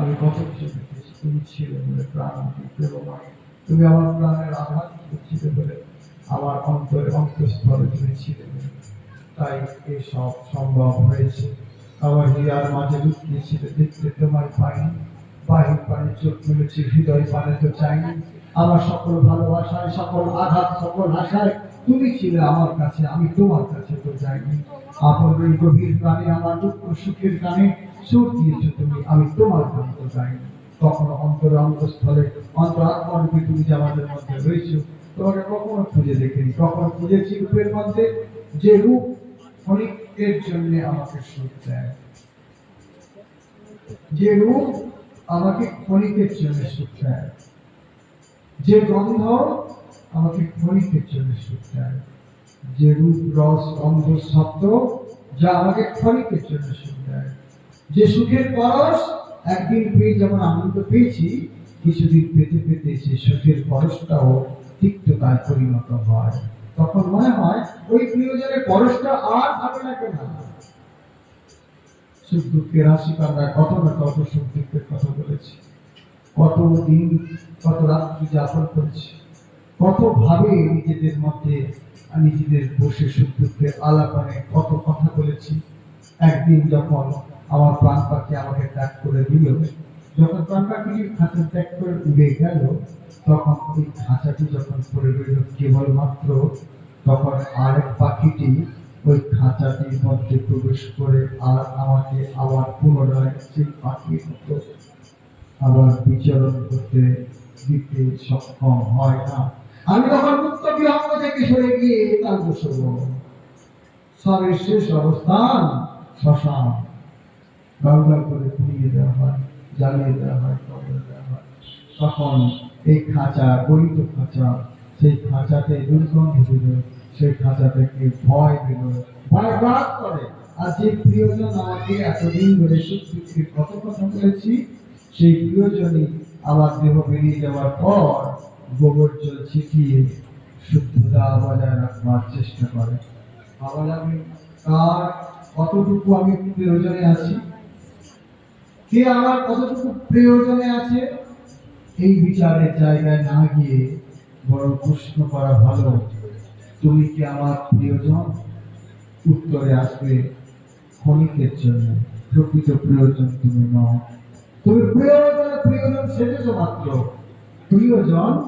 আমি কত কিছু দেখেছি তুমি ছিলে বলে প্রাণ প্রেমময় তুমি আমার প্রাণের আঘাত ছিলে বলে আমার অন্তরে অন্তঃস্থলে তুমি ছিলে। তাই এসব সম্ভব হয়েছে। আমার হৃদয়ের মাঝে লুকিয়ে ছিল, দেখতে তোমার পাইনি বাহির পানে চোখ মেলেছে, হৃদয় পানে তো চাইনি আমার সকল ভালোবাসায়, সকল আঘাত, সকল আশায় তুমি ছিলে আমার কাছে, আমি তোমার কাছে তো যাইনি। আপন গভীর প্রাণে আমার দুঃখ সুখের গানে সুর দিয়েছ তুমি, আমি তোমার গান তো যাইনি। কখনো অন্তরে অন্তঃস্থলে অন্তর আত্মরূপে তুমি যে আমাদের মধ্যে রয়েছো, তোমাকে কখনো খুঁজে দেখিনি। কখনো খুঁজেছি রূপের মধ্যে, যে রূপ ক্ষণিকের জন্য আমাকে সুখ দেয়। যে রূপ আমাকে ক্ষণিকের জন্য সুখ দেয়। যে গন্ধ আমাকে জন্য সুখ দেয়। যে রূপ, রস গন্ধ শব্দ যা আমাকে ক্ষণিকের জন্য সুখ দেয়। যে সুখের পরশ একদিন পেয়ে যেমন আনন্দ পেয়েছি, কিছুদিন পেতে পেতে সেই সুখের পরশটাও তিক্ততায় পরিণত হয়। তখন মনে হয়, ওই প্রিয়জনের পরশটা আর ভালো লাগে না। সুখ দুঃখের রাশি আমরা কত না কত সুখ দুঃখের কথা বলেছি। কত দিন, কত রাত্রি যাপন করেছি। কত ভাবে নিজেদের মধ্যে নিজেদের বসে দুঃখের আলাপনে কত কথা বলেছি? একদিন যখন আমার প্রাণ পাখি আমাকে ত্যাগ করে দিল, যখন প্রাণ পাখির খাঁচা ত্যাগ করে উড়ে গেল, তখন ওই খাঁচাটি যখন পড়ে রইল কেবলমাত্র, তখন আরেক পাখিটি ওই খাঁচাটির মধ্যে প্রবেশ করে আর আমাকে আবার পুনরায় সেই পাখির মতো আবার বিচরণ করতে দিতে সক্ষম হয় না। আমি তখন মুক্ত বিহঙ্গ থেকে সরে গিয়ে তার বসব সবের শেষ অবস্থান শ্মশান। গঙ্গা করে পুড়িয়ে দেওয়া হয়, জ্বালিয়ে দেওয়া হয়, কবর দেওয়া হয়। তখন এই খাঁচা গরিত খাঁচা, সেই খাঁচাতে দুর্গন্ধ বেরোয় সেই খাঁচা থেকে ভয় বেরোয় ভয় রাগ করে। আর যে প্রিয়জন আমাকে এতদিন ধরে সুখ কত কথা বলেছি, সেই প্রিয়জনই আমার দেহ বেরিয়ে যাওয়ার পর গোবর জল ছিটিয়ে শুদ্ধতা বজায় রাখবার চেষ্টা করে। আবার আমি কার কতটুকু আমি প্রয়োজনে আছি? কে আমার কতটুকু প্রয়োজনে আছে? এই বিচারের জায়গায় না গিয়ে বড় প্রশ্ন করা ভালো। তুমি কি আমার প্রিয়জন? উত্তরে আসবে, ক্ষণিকের জন্য প্রকৃত প্রয়োজন তুমি নও। তুমি প্রিয়জন প্রিয়জন সেজেছো মাত্র। প্রিয়জন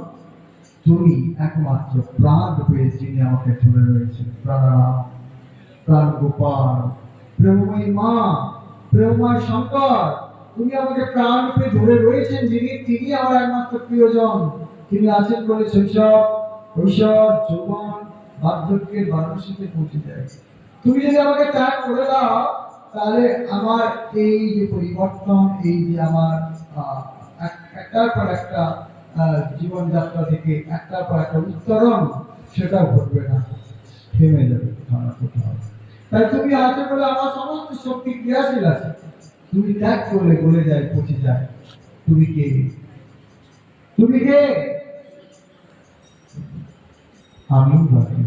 তুমি একমাত্র প্রাণ রূপে যিনি আমাকে ধরে রয়েছেন। প্রাণারাম, প্রাণ গোপাল, প্রেমময়ী মা, প্রেমময় শঙ্কর তুমি আমাকে প্রাণ রূপে ধরে রয়েছেন, যিনি, তিনি আমার একমাত্র প্রিয়জন। তিনি আছেন বলে শৈশব, কৈশোর, যৌবন, বার্ধক্যের বার্ধক্যে পৌঁছে যায়। তুমি যদি আমাকে ত্যাগ করে দাও, তাহলে আমার এই যে পরিবর্তন, এই যে আমার একটার পর একটা জীবনযাত্রা থেকে একটার পর একটা উত্তরণ সেটা ঘটবে না। থেমে যাবে তাই তুমি আছো বলে আমার সমস্ত শক্তি ক্রিয়াশীল আছে। তুমি ত্যাগ করলে গলে যায়, পচে যায়। তুমি কে? তুমি কে? আমি বাকি।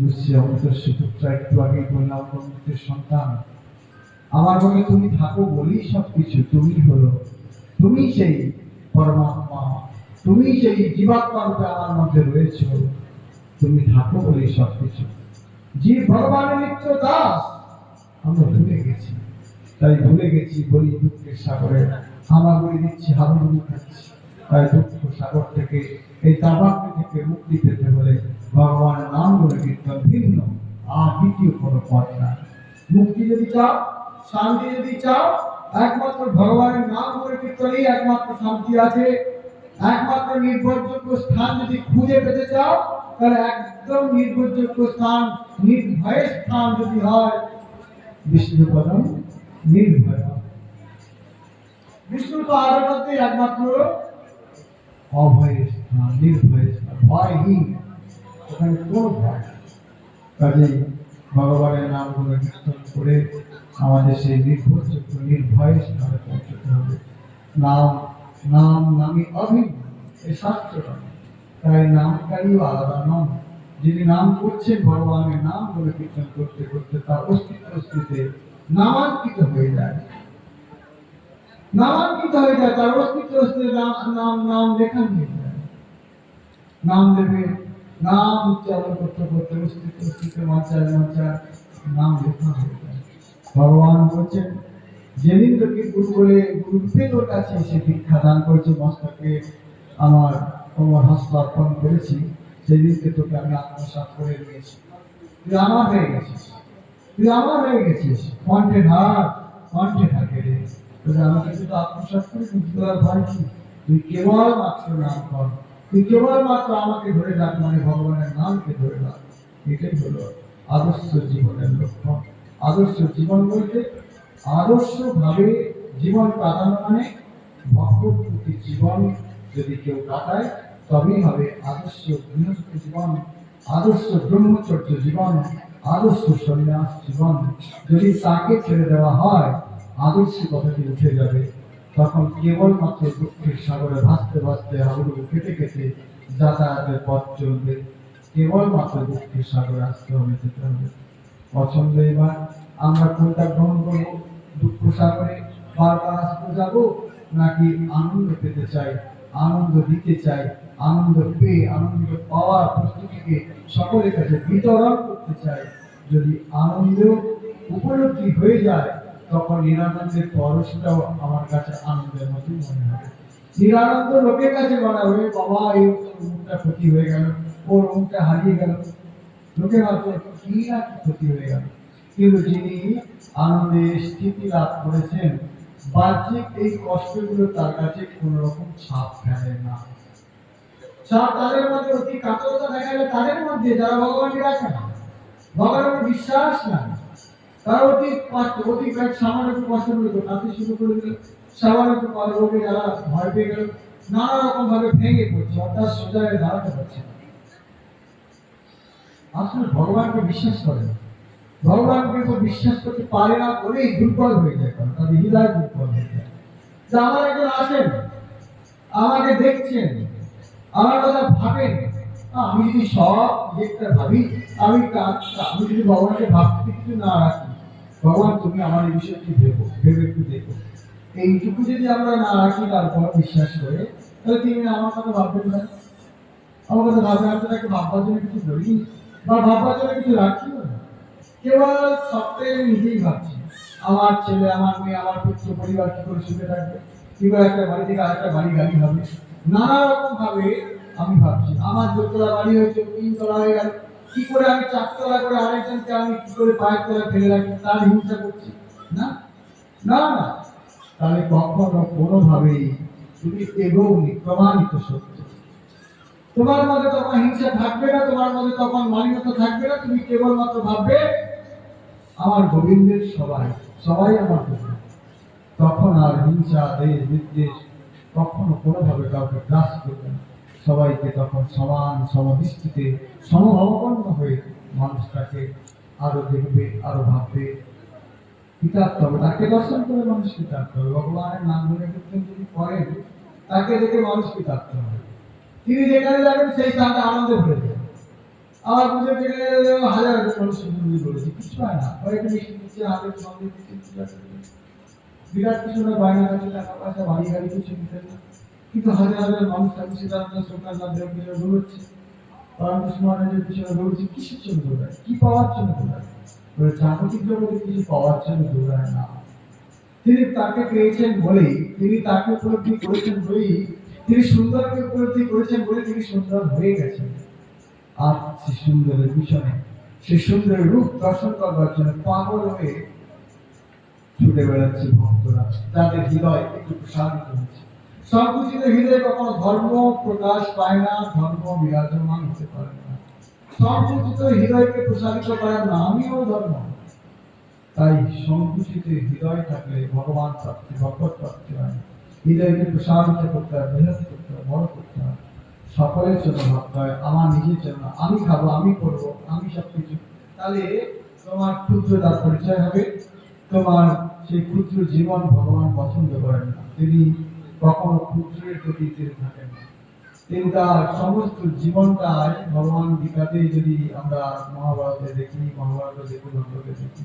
বুঝছে অন্তর্ষ পুত্র একটু আগে বললাম, অমৃতের সন্তান। আমার মনে তুমি থাকো বলেই সব কিছু তুমি হলো তুমি সেই পরমাত্মা, তুমি সেই জীবাত্মা রূপে আমার মধ্যে রয়েছে। তুমি থাকো বলে সব কিছু যে ভগবানের নিত্য দাস, আমরা ভুলে গেছি। তাই ভুলে গেছি বলি দুঃখের সাগরে। আমার বলে দিচ্ছি হাবুডুবু খাচ্ছি। তাই দুঃখ সাগর থেকে, এই দাবাগ্নি থেকে মুক্তি পেতে হলে ভগবানের নাম বলে কীর্তন ভিন্ন। আর দ্বিতীয় কোনো পথ না। মুক্তি যদি চাও শান্তি যদি চাও, একমাত্র ভগবানের নাম করে কীর্তনেই একমাত্র শান্তি আছে। একমাত্র নির্ভরযোগ্য স্থান যদি খুঁজে পেতে চাও, তাহলে একদম নির্ভরযোগ্য স্থান, নির্ভয় স্থান যদি হয়, বিষ্ণুপদম নির্ভয় বিষ্ণু তো আরও মধ্যে একমাত্র অভয় স্থান, নির্ভয় স্থান, ভয়হীন। ওখানে কোনো ভয়। কাজেই ভগবানের নামগুলো কীর্তন করে আমাদের সেই নির্ভরযোগ্য নির্ভয় স্থানে পৌঁছতে হবে। নাম নাম নামে অভিন্ন এই শাস্ত্র তাই নামকারীও আলাদা নন যিনি নাম করছেন, ভগবানের নাম বলে কীর্তন করতে করতে তার অস্তিত্ব অস্তিত্বে নামাঙ্কিত হয়ে যায়। নামাঙ্কিত হয়ে যায়, তার অস্তিত্ব অস্তিত্ব নাম নাম নাম লেখা হয়ে যায়। নাম দেবে, নাম উচ্চারণ করতে করতে অস্তিত্ব অস্তিত্ব মঞ্চায় মঞ্চায় নাম লেখা হয়ে যায়। ভগবান বলছেন যেদিন তোকে গুরু বলে গুরুপে তোর কাছে এসে দীক্ষা দান করেছে মস্তকে আমার তোমার হস্ত অর্পণ করেছি। সেদিনকে তোকে আমি আত্মসাৎ করে নিয়েছি তুই আমার হয়ে গেছিস। তুই আমার হয়ে গেছিস। কণ্ঠে ধার, কণ্ঠে থাকে রে। তোকে আমি কিছু তো আত্মসাৎ করে আর ভয় কি তুই কেবল মাত্র নাম কর। তুই কেবল মাত্র আমাকে ধরে রাখ মানে ভগবানের নামকে ধরে রাখ। এটাই হলো আদর্শ জীবনের লক্ষ্য আদর্শ জীবন বলতে আদর্শ ভাবে জীবন কাটানো মানে ভগবতী জীবন যদি কেউ কাটায়, তবেই হবে আদর্শ গৃহস্থ জীবন, আদর্শ ব্রহ্মচর্য জীবন, আদর্শ সন্ন্যাস জীবন। যদি তাকে ছেড়ে দেওয়া হয়, আদর্শ কথাটি উঠে যাবে। তখন কেবলমাত্র দুঃখের সাগরে ভাসতে ভাসতে হাবুডুবু কেটে কেটে যাতায়াতের পথ চলবে। কেবলমাত্র দুঃখের সাগরে আসতে হবে যেতে হবে। পছন্দ এবার আমরা কোনটা গ্রহণ করব? দুঃখ সাগরে বারবার আসতে যাব নাকি আনন্দ পেতে চাই? আনন্দ দিতে চাই, আনন্দ পেয়ে, আনন্দ পাওয়ার প্রস্তুতিকে সকলের কাছে বিতরণ করতে চাই। যদি আনন্দ উপলব্ধি হয়ে যায়, তখন নিরানন্দের পরশটাও আমার কাছে আনন্দের মতোই মনে হবে। নিরানন্দ লোকের কাছে মনে হবে বাবা, এই মুখটা ক্ষতি হয়ে গেল, ওর মুখটা হারিয়ে গেল। লোকে ভাবছে কি না ক্ষতি হয়ে গেল। কিন্তু যিনি আনন্দে স্থিতি লাভ করেছেন, বাহ্যিক এই কষ্টগুলো তার কাছে কোন রকম ছাপ ফেলে না। ছাপ তাদের মধ্যে অতি কাতরতা দেখা যায়, তাদের মধ্যে যারা ভগবানকে না, ভগবানের বিশ্বাস না অতি অতি সামান্য একটু কষ্ট করে তো কাঁদতে শুরু করে দিল। সামান্য একটু রোগে যারা ভয় পেয়ে গেল, নানা রকম ভাবে ভেঙে পড়ছে, অর্থাৎ সোজা দাঁড়াতে পারছে না। আসলে ভগবানকে বিশ্বাস করে না। ভগবানকে তো বিশ্বাস করতে পারে না বলেই দুর্বল হয়ে যায় কারণ তাদের হৃদয় দুর্বল হয়ে যায়। যে আমার একজন আসেন আমাকে দেখছেন, আমার কথা ভাবেন আমি যদি সব দেখতে ভাবি, আমি আমি যদি ভগবানকে ভাবতে কিছু না রাখি, ভগবান তুমি আমার এই বিষয়টি ভেবো, ভেবে একটু দেখো। এইটুকু যদি আমরা না রাখি, তারপর বিশ্বাস করে, তাহলে তিনি আমার কথা ভাববেন না আমার কথা ভাববে আমি তাকে ভাববার জন্য কিছু বলি বা ভাববার জন্য কিছু রাখিও না। কেবল আমি নিজেই ভাবছি। আমার ছেলে, আমার মেয়ে, আমার পুত্র, পরিবার কি করে সুখে থাকবে? কি করে একটা বাড়ি থেকে আরেকটা বাড়ি গাড়ি হবে? নানা রকম ভাবে আমি ভাবছি। আমার দোতলা বাড়ি হয়েছে তিন তলা হয়ে গেল। কি করে আমি চারতলা করে আরেকজনকে আমি কি করে পায়ের তলা ফেলে রাখি তার হিংসা করছি। না? না না। তাহলে কখনো কোনোভাবেই তুমি এগোনি প্রমাণিত সত্য তোমার মধ্যে তখন হিংসা থাকবে না, তোমার মধ্যে তখন মালিনতা থাকবে না, তুমি কেবলমাত্র ভাববে, আমার গোবিন্দের সবাই সবাই আমার তখন আর হিংসা, দেশ, বিদ্বেষ কখনো কোনোভাবে কাউকে গ্রাস করবে না। সবাইকে তখন সমান সমদৃষ্টিতে, সমভাবাপন্ন হয়ে মানুষটাকে আরও দেখবে, আরও ভাববে। কৃতার্থ হবে তাকে দর্শন করে মানুষ কৃতার্থ হবে। ভগবানের নাম ধরে কীর্তন যদি করেন, তাকে দেখে মানুষ কৃতার্থ হবে। তিনি যেখানে যাবেন, সেই স্থানটা আনন্দে ভরে যাবে আমার পুজো যেখানে হাজার কিছু হয় না। মিষ্টি দিচ্ছে হাতের সঙ্গে। বিরাট কিছু না টাকা পয়সা, বাড়ি গাড়ি কিছু না। কিন্তু হাজার হাজার মানুষ সীতারাম সরকার মাধ্যমে পিছনে দৌড়চ্ছে। রামকৃষ্ণ মহারাজের পিছনে দৌড়ছে, কিসের জন্য দৌড়ায়? কি পাওয়ার জন্য দৌড়ায়? জাগতিক জগতে কিছু পাওয়ার জন্য দৌড়ায় না। তিনি তাকে পেয়েছেন বলেই, তিনি তাকে উপলব্ধি করেছেন বলেই তিনি সুন্দরকে উপলব্ধি করেছেন বলে তিনি সুন্দর হয়ে গেছেন। আর সে সুন্দরের পিছনে, সে সুন্দরের রূপ দর্শন করবার জন্য পাগল হয়ে ছুটে বেড়াচ্ছে ভক্তরা। যাদের হৃদয় একটু প্রসারিত হচ্ছে। সংকুচিত হৃদয়ে কখনো ধর্ম প্রকাশ পায় না, ধর্ম বিরাজমান হতে পারে না। সংকুচিত হৃদয়কে প্রসারিত করার নামইও ধর্ম। তাই সংকুচিত হৃদয় থাকলে ভগবান প্রাপ্তি ভগবত প্রাপ্তি হয় না। হৃদয়কে প্রসারিত করতে হয় বৃহৎ করতে হয় বড় করতে হয়। সকলের জন্য ভাবতে হয়, আমার নিজের জন্য। আমি খাব, আমি করব, আমি সব কিছু তাহলে তোমার ক্ষুদ্রতার পরিচয় হবে। তোমার সেই ক্ষুদ্র জীবন ভগবান পছন্দ করেন না। তিনি কখনো ক্ষুদ্রের প্রতি তিনি থাকেন না। তিনি তার সমস্ত জীবনটাই ভগবান গীতাতে যদি আমরা মহাভারতে দেখি মহাভারতে দেখি ভাগবতে দেখি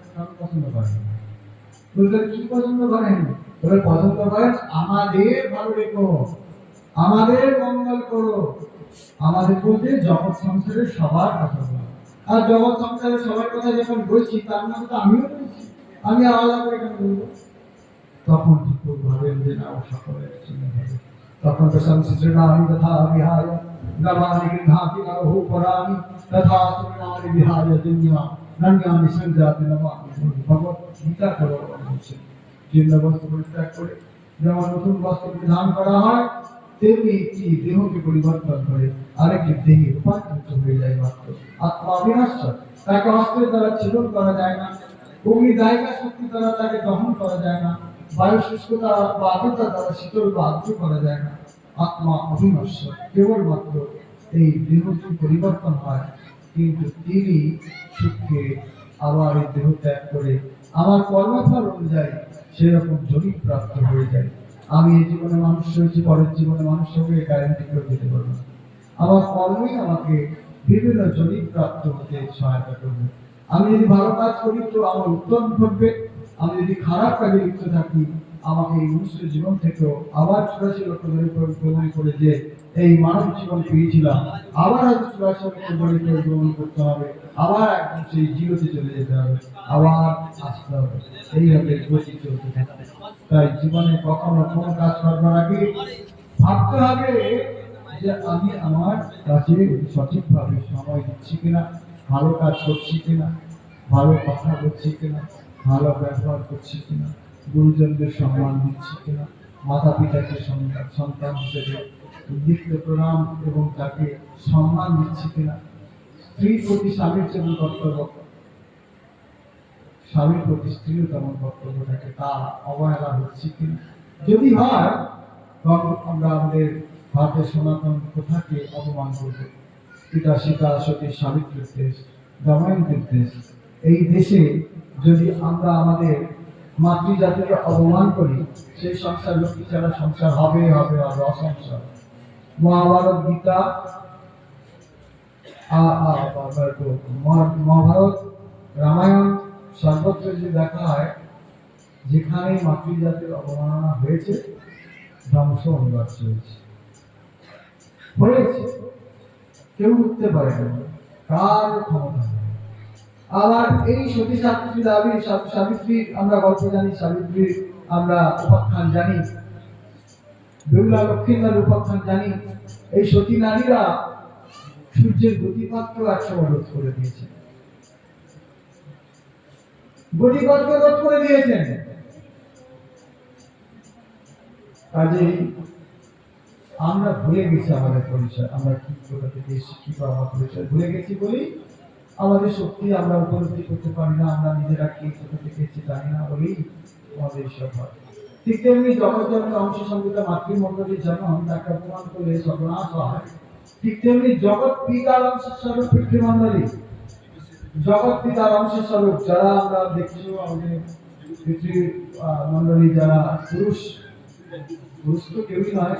পছন্দ কি পছন্দ করেন পছন্দ করেন আমাদের ভালো রেখো। আমাদের মঙ্গল করো। আমাদের বলতে জগৎ সংসারের সবার কথা বলো। আর জগৎ সংসারের সবার কথা যখন বলছি, তার মধ্যে তো আমিও বলছি। আমি আলাদা করে কেন বলব? তখন ভাবেন যে না সকলের জন্য তখন তো সংসৃণামি তথা বিহায় নমানি গৃহাতি নরহু পরামি তথা সুনানি বিহায় নন্যানি সংজাতি নমামি ভগবত বস্ত্র পরিত্যাগ করে যেমন নতুন বস্ত্র করা হয়, তেমনি একটি দেহকে পরিবর্তন করে আরেকটি দেহে রূপান্তরিত হয়ে যায় মাত্র। আত্মা তাকে অস্ত্রের দ্বারা ছেদন করা যায় না, অগ্নি দায়িকা শক্তি দ্বারা তাকে দহন করা যায় না, বায়ু শুষ্কতা বা দ্বারা শীতল বা করা যায় না। আত্মা অবিনশ্বর। কেবলমাত্র এই দেহটি পরিবর্তন হয়। কিন্তু তিনি সুখকে আবার এই দেহ ত্যাগ করে, আমার কর্মফল অনুযায়ী সেরকম জরিপ প্রাপ্ত হয়ে যায়। আমি এই জীবনে মানুষ হয়েছি, পরের জীবনে মানুষ হবে গ্যারেন্টি করে দিতে পারব। আমার কর্মই আমাকে বিভিন্ন জরিপ প্রাপ্ত হতে সহায়তা করবে। আমি যদি ভালো কাজ করি, তো আমার উত্তম ঘটবে। আমি যদি খারাপ কাজে লিপ্ত থাকি, আমাকে এই মনুষ্য জীবন থেকেও আবার চুরাশি লক্ষ ধরে গ্রহণ করে যে এই মানব জীবন পেয়েছিলাম আবার হয়তো গ্রহণ করতে হবে। আবার একদম সেই জিরোতে চলে যেতে হবে। আবার আসতে হবে। এইভাবে গতি চলতে তাই জীবনে কখনো কোনো কাজ করবার আগে ভাবতে হবে যে আমি আমার কাছে সঠিকভাবে সময় দিচ্ছি কিনা, ভালো কাজ করছি কিনা, ভালো কথা বলছি কিনা, ভালো ব্যবহার করছি কিনা, গুরুজনদের সম্মান দিচ্ছি কিনা মাতা পিতাকে সন্তান হিসেবে উদ্দীপ্ত প্রণাম এবং তাকে সম্মান দিচ্ছি কিনা? স্ত্রীর প্রতি স্বামীর যেমন কর্তব্য। স্বামীর প্রতি স্ত্রীর তেমন কর্তব্য থাকে, তা অবহেলা হচ্ছে কিনা? যদি হয়, তখন আমরা আমাদের ভারতের সনাতন প্রথাকে অপমান করব। পিতা, সীতা, সতী, সাবিত্রীর দেশ দময়ন্তীর দেশ। এই দেশে যদি আমরা আমাদের মাতৃজাতিকে অপমান করি, সেই সংসার লক্ষ্মী ছাড়া সংসার হবে হবে হবে, অসংসার। মহাভারত গীতা মহাভারত রামায়ণ সর্বত্র যে দেখা হয় যেখানে মাতৃজাতির অবমাননা হয়েছে, ধ্বংস অনিবার্য হয়েছে হয়েছে। কেউ উঠতে পারে না। কার ক্ষমতা আবার এই সতী সাবিত্রী দাবি আমরা গল্প জানি আমরা উপাখ্যান জানি। লক্ষ্মীন্দার উপাখ্যান জানি। এই সতী নারীরা সূর্যের একসময় রোধ করে দিয়েছে গতিপথকে রোধ করে দিয়েছেন। আমরা ভুলে গেছি আমাদের পরিচয়। আমরা কি কোথা থেকে আমার পরিচয় ভুলে গেছি বলেই আমাদের শক্তি আমরা উপলব্ধি করতে পারি না, আমরা নিজেরা কি কোথা থেকে জানি না, বলেই আমাদের এইসব হয়। ঠিক তেমনি জগৎ যেমন অংশ সংহিতা মাতৃমণ্ডলীর যেমন তাকে অপমান করলে সর্বনাশ হয়, ঠিক তেমনি জগৎ পিতার অংশ স্বরূপ পিতৃমণ্ডলী। জগৎ পিতার অংশ স্বরূপ, যারা আমরা দেখছি আমাদের মণ্ডলী যারা পুরুষ পুরুষ তো কেউই নয়